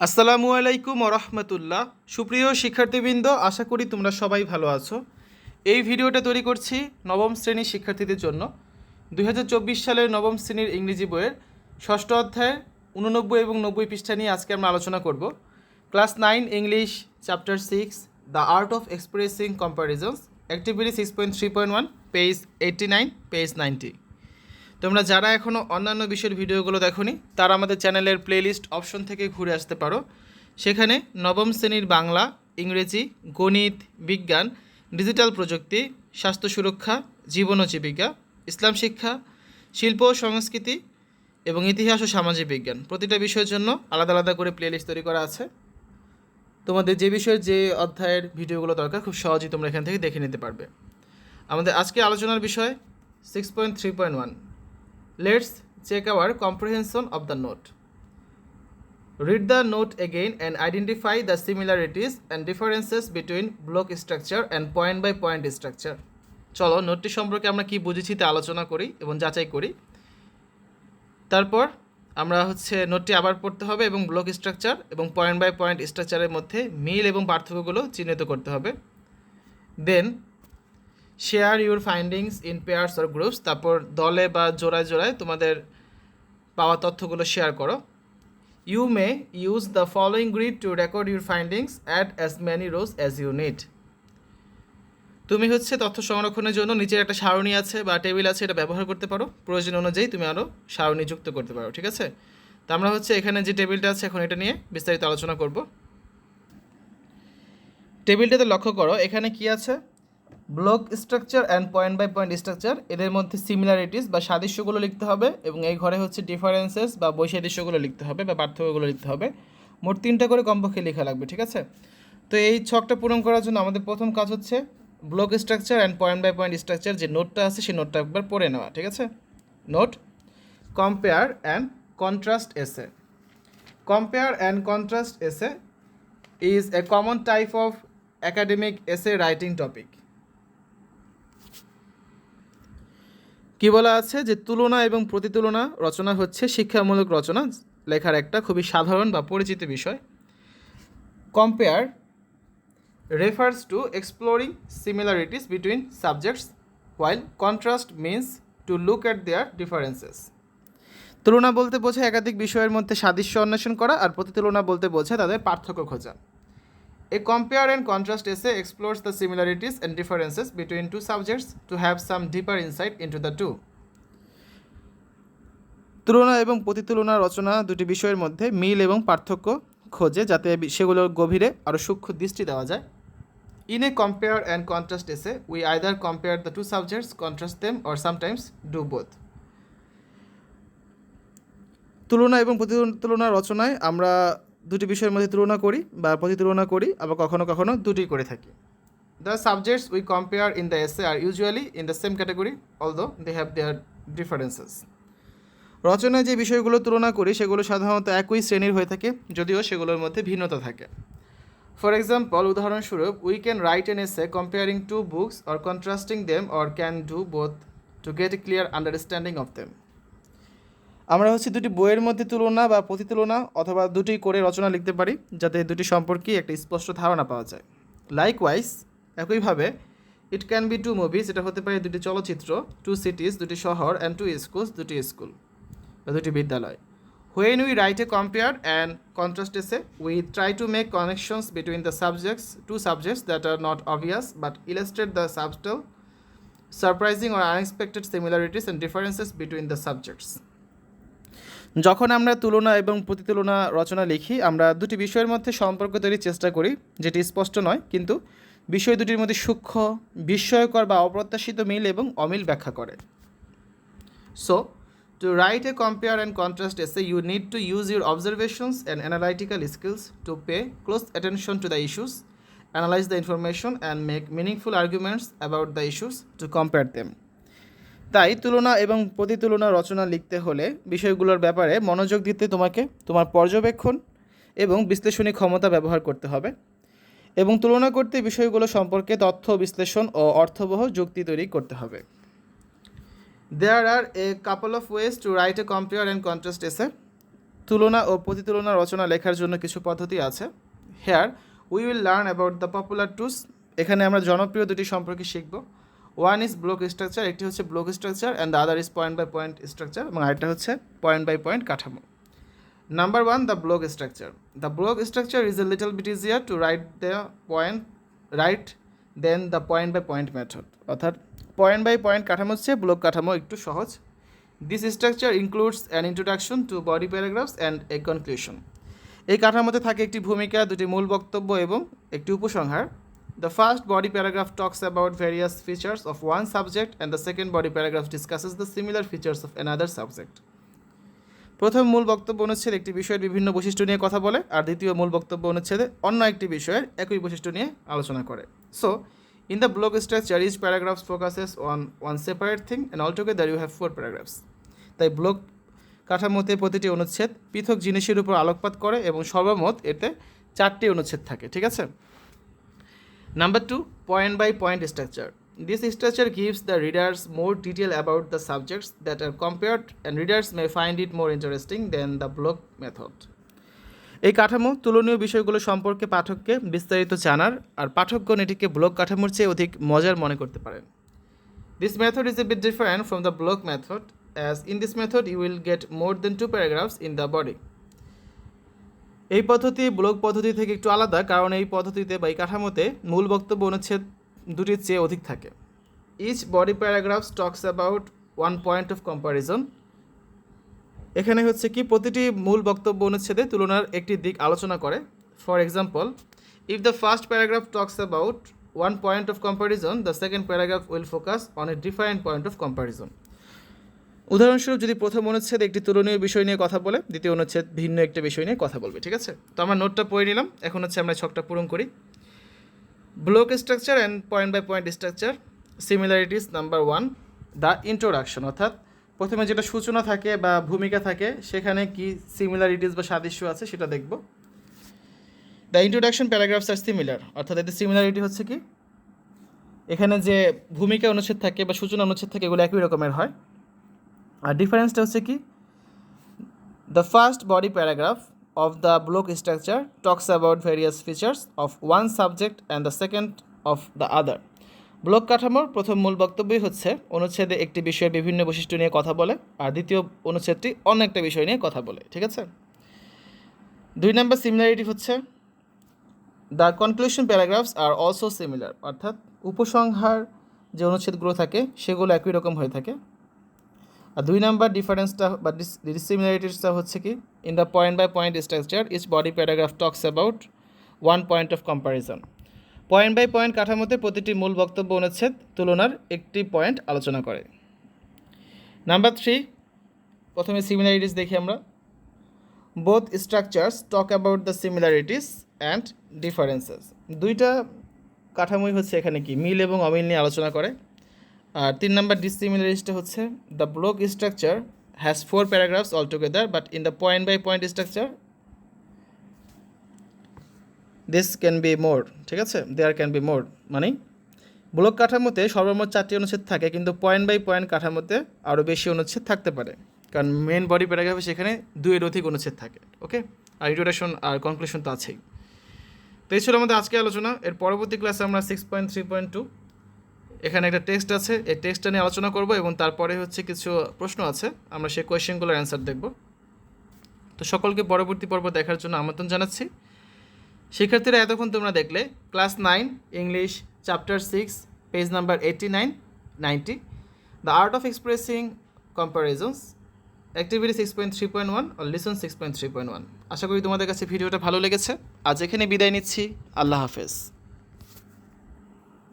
আসসালামু আলাইকুম রহমতুল্লাহ সুপ্রিয় শিক্ষার্থীবৃন্দ, আশা করি তোমরা সবাই ভালো আছো। এই ভিডিওটা তৈরি করছি নবম শ্রেণির শিক্ষার্থীদের জন্য। দুই হাজার চব্বিশ সালের নবম শ্রেণির ইংরেজি বইয়ের ষষ্ঠ অধ্যায়ের উননব্বই এবং নব্বই পৃষ্ঠা নিয়ে আজকে আমরা আলোচনা করব। Class nine, English, chapter six, the art of expressing comparisons activity six point three point one, page eighty nine, page ninety. তোমরা যারা এখনও অন্যান্য বিষয়ের ভিডিওগুলো দেখোনি, তারা আমাদের চ্যানেলের প্লেলিস্ট অপশন থেকে ঘুরে আসতে পারো। সেখানে নবম শ্রেণির বাংলা, ইংরেজি, গণিত, বিজ্ঞান ডিজিটাল প্রযুক্তি, স্বাস্থ্য সুরক্ষা, জীবন ও জীবিকা, ইসলাম শিক্ষা, শিল্প ও সংস্কৃতি এবং ইতিহাস ও সামাজিক বিজ্ঞান। প্রতিটা বিষয়ের জন্য আলাদা আলাদা করে প্লেলিস্ট তৈরি করা আছে। তোমাদের যে বিষয়ের যে অধ্যায়ের ভিডিওগুলো দরকার, খুব সহজেই তোমরা এখান থেকে দেখে নিতে পারবে। আমাদের আজকে আলোচনার বিষয় six point three point one Let's check our comprehension of the note. Read the note again and identify the similarities and differences between block structure and point by point structure. চলো নোটটি সম্পর্কে আমরা কি বুঝেছি তা আলোচনা করি এবং যাচাই করি তারপর আমরা হচ্ছে নোটটি আবার পড়তে হবে এবং ব্লক স্ট্রাকচার এবং পয়েন্ট বাই পয়েন্ট স্ট্রাকচারের মধ্যে মিল এবং পার্থক্যগুলো চিহ্নিত করতে হবে then share your findings in pairs or groups তারপর দলে বা জোড়ায় জোড়ায় তোমাদের পাওয়া তথ্যগুলো শেয়ার করো। You may use the following grid to record your findings at as many rows as you need তুমি হচ্ছে তথ্য সংরক্ষণের জন্য নিচের একটা সারণী আছে বা টেবিল আছে, এটা ব্যবহার করতে পারো। প্রয়োজন অনুযায়ী তুমি আরও সারণী যুক্ত করতে পারো, ঠিক আছে? তো আমরা হচ্ছে এখানে যে টেবিলটা আছে, এখন এটা নিয়ে বিস্তারিত আলোচনা করব। টেবিলটাতে লক্ষ্য করো, এখানে কি আছে? Block structure and point by point structure এদের মধ্যে সিমিলারিটিস বা সাদৃশ্যগুলো লিখতে হবে এবং এই ঘরে হচ্ছে ডিফারেন্সেস বা বৈসাদৃশ্যগুলো লিখতে হবে বা পার্থক্যগুলো লিখতে হবে। মোট তিনটা করে কমপক্ষে লেখা লাগবে, ঠিক আছে? তো এই ছকটা পূরণ করার জন্য আমাদের প্রথম কাজ হচ্ছে block structure and point by point structure যে নোটটা আছে সেই নোটটা একবার পড়ে নেওয়া, ঠিক আছে? Note compare and contrast essay compare and contrast essay is a common type of academic essay writing topic কি বলা আছে যে তুলনা এবং প্রতিতুলনা রচনা হচ্ছে শিক্ষামূলক রচনা, লেখার একটা খুবই সাধারণ বা পরিচিত বিষয়। Compare refers to exploring similarities between subjects while contrast means to look at their differences তুলনা বলতে বোঝায় একাধিক বিষয়ের মধ্যে সাদৃশ্য অন্বেষণ করা আর প্রতিতুলনা বলতে বোঝায় তাদের পার্থক্য খোঁজা। A compare and contrast essay explores the similarities and differences between two subjects to have some deeper insight into the two. তুলনা এবং প্রতিতুলনা রচনা দুটি বিষয়ের মধ্যে মিল এবং পার্থক্য খোঁজে যাতে সেগুলোর গভীরে আরও সূক্ষ্ম দৃষ্টি দেওয়া যায় in a compare and contrast essay we either compare the two subjects contrast them or sometimes do both তুলনা এবং প্রতিতুলনা রচনায় আমরা দুটি বিষয়ের মধ্যে তুলনা করি বা প্রতিতুলনা করি আবার কখনো কখনো দুটি করে থাকি। The subjects we compare in the essay are usually in the same category although they have their differences রচনায় যে বিষয়গুলো তুলনা করি সেগুলো সাধারণত একই শ্রেণির হয়ে থাকে যদিও সেগুলোর মধ্যে ভিন্নতা থাকে। ফর এক্সাম্পল উদাহরণস্বরূপ we can write an essay comparing two books or contrasting them or can do both to get a clear understanding of them আমরা হচ্ছে দুটি বইয়ের মধ্যে তুলনা বা প্রতিতুলনা অথবা দুটি করে রচনা লিখতে পারি, যাতে দুটি সম্পর্কে একটা স্পষ্ট ধারণা পাওয়া যায়। লাইক ওয়াইজ একইভাবে it can be two movies এটা হতে পারে দুটি চলচ্চিত্র টু সিটিজ দুটি শহর অ্যান্ড টু স্কুলস দুটি স্কুল বা দুটি বিদ্যালয়। When we write a compare and contrast essay we try to make connections between the subjects two subjects that are not obvious but illustrate the subtle surprising or unexpected similarities and differences between the subjects যখন আমরা তুলনা এবং প্রতিতুলনা রচনা লিখি, আমরা দুটি বিষয়ের মধ্যে সম্পর্ক তৈরির চেষ্টা করি, যেটি স্পষ্ট নয়, কিন্তু বিষয় দুটির মধ্যে সূক্ষ্ম, বিস্ময়কর বা অপ্রত্যাশিত মিল এবং অমিল ব্যাখ্যা করে। So to write a compare and contrast essay you need to use your observations and analytical skills to pay close attention to the issues analyse the information and make meaningful arguments about the issues to compare them তাই তুলনা এবং প্রতিতুলনা রচনা লিখতে হলে বিষয়গুলোর ব্যাপারে মনোযোগ দিতে তোমাকে তোমার পর্যবেক্ষণ এবং বিশ্লেষণী ক্ষমতা ব্যবহার করতে হবে এবং তুলনা করতে বিষয়গুলো সম্পর্কে তথ্য, বিশ্লেষণ ও অর্থবহ যুক্তি তৈরি করতে হবে। There are a couple of ways to write a compare and contrast essay তুলনা ও প্রতিতুলনা রচনা লেখার জন্য কিছু পদ্ধতি আছে। Here we will learn about the popular twos এখানে আমরা জনপ্রিয় দুটি সম্পর্কে শিখব। ওয়ান ইজ ব্লক স্ট্রাকচার একটি হচ্ছে block structure and the other is point by point structure এবং আরেকটা হচ্ছে পয়েন্ট বাই পয়েন্ট কাঠামো। Number one the block structure the block structure is a little bit easier to write the point right then the point by point method অর্থাৎ point by point কাঠামো হচ্ছে block কাঠামো, একটু সহজ। This structure includes an introduction two body paragraphs and a conclusion এই কাঠামোতে থাকে একটি ভূমিকা, দুটি মূল বক্তব্য এবং একটি উপসংহার। The first body paragraph talks about various features of one subject and the second body paragraph discusses the similar features of another subject প্রথম মূল বক্তব্য অনুচ্ছেদ একটি বিষয়ের বিভিন্ন বৈশিষ্ট্য নিয়ে কথা বলে, আর দ্বিতীয় মূল বক্তব্য অনুচ্ছেদে অন্য একটি বিষয়ের একই বৈশিষ্ট্য নিয়ে আলোচনা করে। So in the block structure is paragraphs focuses on one separate thing and all together you have four paragraphs তাই ব্লক কাঠামোতে প্রতিটি অনুচ্ছেদ পৃথক জিনিসের উপর আলোকপাত করে এবং সর্বমোট এতে চারটি অনুচ্ছেদ থাকে, ঠিক আছে? Number two point by point structure this structure gives the readers more detail about the subjects that are compared and readers may find it more interesting than the block method এই কাঠামো তুলনীয় বিষয়গুলো সম্পর্কে পাঠককে বিস্তারিত জানার আর পাঠকগণ এটিকে ব্লক কাঠামোর চেয়ে অধিক মজার মনে করতে পারেন। This method is a bit different from the block method as in this method you will get more than two paragraphs in the body এই পদ্ধতি ব্লক পদ্ধতি থেকে একটু আলাদা, কারণ এই পদ্ধতিতে বা এই কাঠামোতে মূল বক্তব্য অনুচ্ছেদ দুটির চেয়ে অধিক থাকে। Each body paragraphs talks about one point of comparison এখানে হচ্ছে কি, প্রতিটি মূল বক্তব্য অনুচ্ছেদে তুলনার একটি দিক আলোচনা করে। For example if the first paragraph talks about one point of comparison the second paragraph will focus on a different point of comparison উদাহরণস্বরূপ যদি প্রথম অনুচ্ছেদ একটি তুলনীয় বিষয় নিয়ে কথা বলে, দ্বিতীয় অনুচ্ছেদ ভিন্ন একটা বিষয় নিয়ে কথা বলবে, ঠিক আছে? তো আমরা নোটটা পড়ে নিলাম। এখন হচ্ছে আমরা ছকটা পূরণ করি। Block structure and point by point structure similarities number one the introduction অর্থাৎ প্রথমে যেটা সূচনা থাকে বা ভূমিকা থাকে, সেখানে কি সিমিলারিটিস বা সাদৃশ্য আছে সেটা দেখব। The introduction paragraphs are similar অর্থাৎ এদের সিমিলারিটি হচ্ছে কি? এখানে যে ভূমিকা অনুচ্ছেদ থাকে বা সূচনা অনুচ্ছেদ থাকে, এগুলো একই রকমের হয়। আর ডিফারেন্সটা হচ্ছে কি the first body paragraph of the block structure talks about various features of one subject and the second of the other block কাঠামোর প্রথম মূল বক্তব্যই হচ্ছে অনুচ্ছেদে একটি বিষয়ের বিভিন্ন বৈশিষ্ট্য নিয়ে কথা বলে, আর দ্বিতীয় অনুচ্ছেদটি অন্য একটা বিষয় নিয়ে কথা বলে, ঠিক আছে? দুই নম্বর সিমিলারিটি হচ্ছে the conclusion paragraphs are also similar অর্থাৎ উপসংহার যে অনুচ্ছেদগুলো থাকে, সেগুলো একই রকম হয়ে থাকে। আর দুই নাম্বার ডিফারেন্সটা বা ডিসিমিলারিটিসটা হচ্ছে কি in the point by point structure each body paragraph talks about one point of comparison point by point কাঠামোতে প্রতিটি মূল বক্তব্য অনুচ্ছেদ তুলনার একটি পয়েন্ট আলোচনা করে। নাম্বার থ্রি প্রথমে সিমিলারিটিস দেখি আমরা। Both structures talk about the similarities and differences দুইটা কাঠামোই হচ্ছে এখানে কি, মিল এবং অমিল নিয়ে আলোচনা করে। আর তিন নাম্বার ডিসিমিলারিসটা হচ্ছে the block structure has four paragraphs all together but in the point by point structure this can be more ঠিক আছে? দেয়ার ক্যান বি মোর মানে ব্লক কাঠামোতে সর্বমোট চারটি অনুচ্ছেদ থাকে, কিন্তু পয়েন্ট বাই পয়েন্ট কাঠামোতে আরও বেশি অনুচ্ছেদ থাকতে পারে। কারণ মেন বডি প্যারাগ্রাফে সেখানে দুইয়ের অধিক অনুচ্ছেদ থাকে ওকে আর ইন্ট্রোডাকশন আর কনক্লুশন তো আছেই। তো এই ছিল আমাদের আজকে আলোচনা। এর পরবর্তী ক্লাসে আমরা six point three point two এখানে একটা টেক্সট আছে। এই টেক্সটটা নিয়ে আলোচনা করব এবং তারপরে হচ্ছে কিছু প্রশ্ন আছে। আমরা সেই কোয়েশ্চেনগুলোর অ্যান্সার দেখব। তো সকলকে পরবর্তী পর্ব দেখার জন্য আমন্ত্রণ জানাচ্ছি। শিক্ষার্থীরা, এতক্ষণ তোমরা দেখলে class nine English chapter six page number eighty nine ninety the art of expressing comparisons activity six point three point one R lesson six point three point one আশা করি তোমাদের কাছে ভিডিওটা ভালো লেগেছে। আজ এখানে বিদায় নিচ্ছি। আল্লাহ হাফেজ।